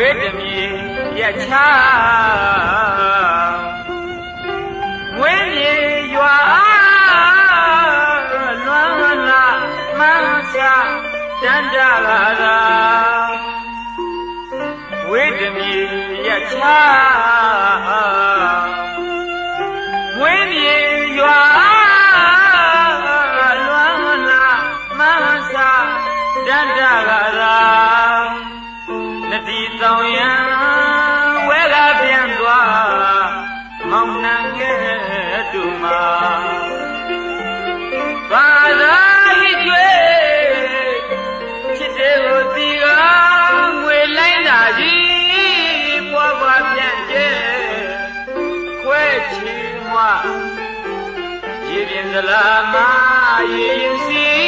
ဝေးတမီရချာဝေးမြေရွာလွမ်းလာမဆာတန်တလာသာဝေးတမီရချာဝေးမြေရွာလွမ်းလာမဆာတန်တလာသာ နတိတောင်ရန်ဝဲကပြန်သွားမောင်နှံငယ်တူမှာဘာသာဟိကျွေချစ်တဲ့ကိုတီကငွေလိုက်တာကြီးပွားပွားပြန်ကျဲခွဲချီမွားရေပြင်သလားမရေရင်စီ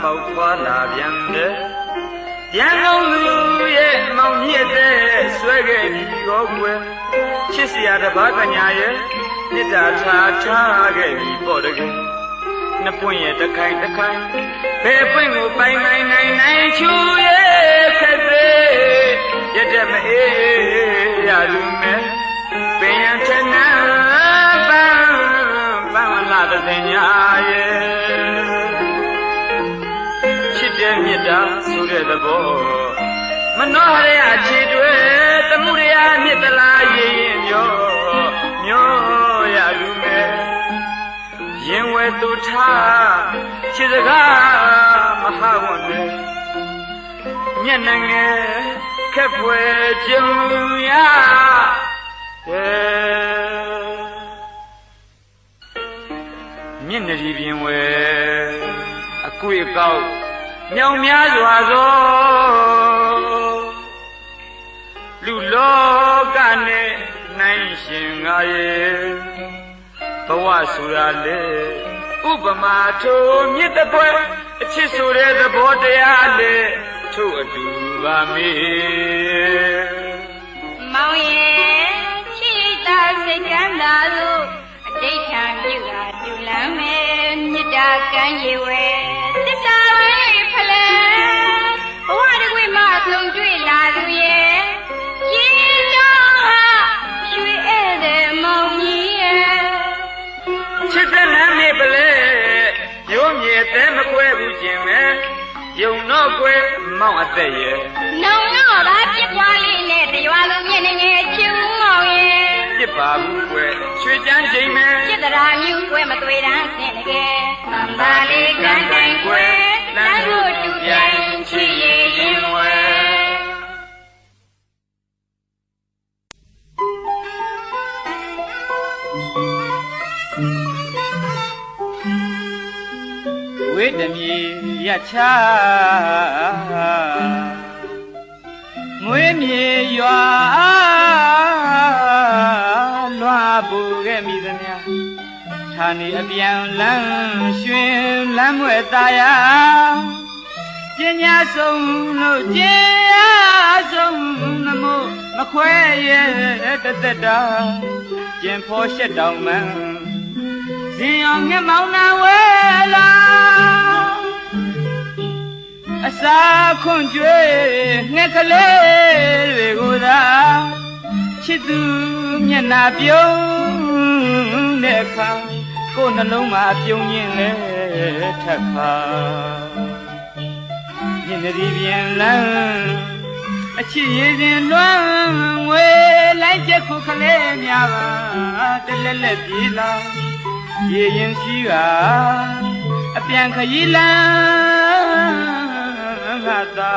မ္မပေါက်ဖွာလာပြန်တယ်။ပြန်လုံးလူရဲ့မောင်မြင့်တဲ့ဆွဲခဲ့ပြီးတော့ကွယ်ချစ်စရာတစ်ပါးကညာရဲ့မေတ္တာထားထားခဲ့ပြီးပေါ့တကယ်နှစ်ပွင့်ရဲ့တစ်ခိုင်တစ်ခိုင်ဘယ်ပွင့်ကိုပိုင်နိုင်နိုင်နိုင်ချူရဲ့ခက်သေးရတဲ့မအေးရလူမဲ့ပင်ရထနာပန်းပန်းလာတဲ့ညာရဲ့ သဘောမနှောရရခြေတွေတမှုရရမြစ်တလားရင်ရင်မျောမျောရလူမဲ့ရင်ဝဲသူထားခြေစကားမဟာဝန်နဲ့မျက်နှာငယ်ခက်ဖွယ်ကြုံရတဲ့မျက်နှာဒီပြင်ဝဲအကွေအကောက် မြောင်များစွာသောလူလောကနဲ့နိုင်ရှင်ငါရဲ့ဘဝဆိုတာလေဥပမာထိုမြစ်တစ်ပွဲအချစ်ဆိုတဲ့သဘောတရားလေထို့အတူပါမေမောင်ရဲ့ချစ်တာစိတ်ကမ်းသာလို့အတိတ်ခံပြုတာတူလမ်းမယ်မေတ္တာကမ်းရည်ဝဲ ယုံတော့ကွယ်မောင်အသက်ရဲ့နောင်တော့ဗာပြစ်ပွားလေးနဲ့တရွာလုံးမျက်နှာငယ်ချင်မောင်ရဲ့ပြစ်ပါဘူးကွယ်ရွှေချမ်းချိန်မဲပြစ်တရာမျိုးကွယ်မသွေတန်းဆင်တကယ်မန္တာလေးကန်တိုင်ကွယ်လမ်းတို့တူပြိုင်ချီရည်ရင်ဝဲဝိတမီ ရချာငွေမြေရွာလွှာပူခဲ့မိသမျှဌာနေအပြန်လန်းရွှင်လမ်းမွဲ့သားယာပညာဆုံးလို့ကျင်ဆုံးနမို့မခွဲရဲ့တသက်တာကျင်ဖို့ရှက်တောင်မှန်ဇင်အောင်ငက်မောင်းနာဝဲလာ အစာခွန်ကျွေးငှက်ကလေးတွေကိုသာချစ်သူမျက်နာပြုံးတဲ့အခါကိုယ်နှလုံးမှာပြုံးရင်လဲထက်ခါညနေဒီပြန်လန်းအချစ်ရည်စဉ်လွမ်းငွေလိုက်ချက်ခုခလေးများပါတလက်လက်ပြေးလာရေရင်ရှိကအပြန်ခရီးလန်း ငါသာ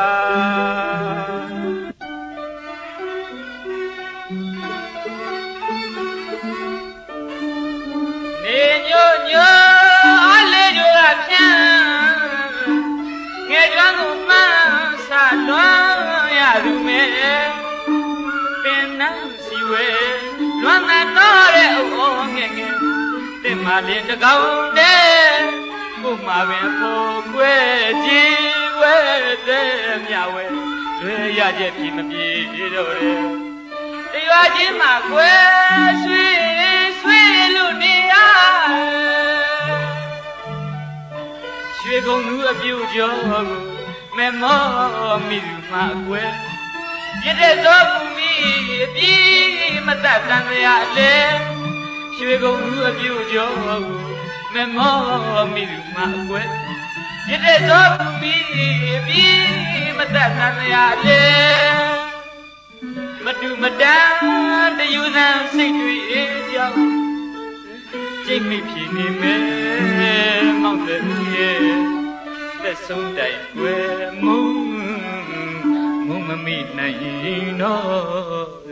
နေညိုညိုအလေးတို့ကဖြန်းငယ်ကျွမ်းကိုမှန်းဆလွမ်းရသူမဲပင်နှံစီဝဲလွမ်းတဲ့တော့တဲ့အုံငယ်ငယ်တင်မာလင်းတကောင်တဲ့ကိုမှာပင်ဖို့ကွယ်ကြည်ဝဲ တဲ့မြဝဲလွေရချက်ပြီမပြေတော့တဲ့တရွာချင်းမှာကွယ်ဆွေဆွေလို့နေရရွှေကုံလူအပြုတ်ကျော်ကိုမဲမောမိသူမှာကွယ်ပြည့်တဲ့သောဘူမိအပြည့်မတတ်တန်ရလေရွှေကုံလူအပြုတ်ကျော်ကိုမဲမောမိသူမှာကွယ် ပြည့်တဲ့သောဘူမိအပြည့်မတတ်တန်ရလေမတူမတန်တယူဆန်းစိတ်တွေအေးကြောင်ကြိတ်မိဖြစ်နေမယ်မောင်တဲ့ရဲ့သက်ဆုံးတိုင်ွယ်မုံမုံမမိနိုင်တော့